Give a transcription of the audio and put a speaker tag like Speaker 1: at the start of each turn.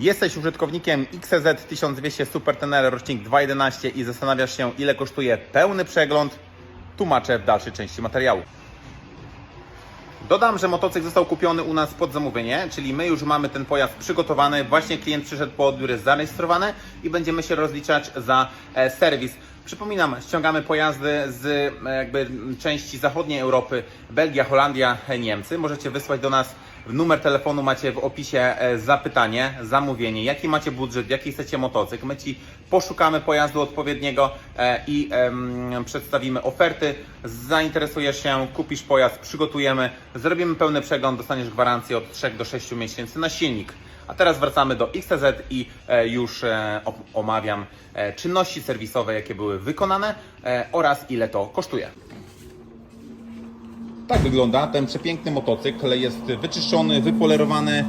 Speaker 1: Jesteś użytkownikiem XZ 1200 Super Tenere rocznik 2.11 i zastanawiasz się ile kosztuje pełny przegląd? Tłumaczę w dalszej części materiału. Dodam, że motocykl został kupiony u nas pod zamówienie, czyli my już mamy ten pojazd przygotowany, właśnie klient przyszedł po odbiór, jest zarejestrowany i będziemy się rozliczać za e, serwis. Przypominam, ściągamy pojazdy z e, jakby części zachodniej Europy, Belgia, Holandia, e, Niemcy. Możecie wysłać do nas numer telefonu, macie w opisie e, zapytanie, zamówienie, jaki macie budżet, jaki chcecie motocykl. My Ci poszukamy pojazdu odpowiedniego i przedstawimy oferty. Zainteresujesz się, kupisz pojazd, przygotujemy, zrobimy pełny przegląd, dostaniesz gwarancję od 3 do 6 miesięcy na silnik. A teraz wracamy do XTZ i e, już e, omawiam e, czynności serwisowe, jakie były wykonane oraz ile to kosztuje. Tak wygląda ten przepiękny motocykl. Jest wyczyszczony, wypolerowany,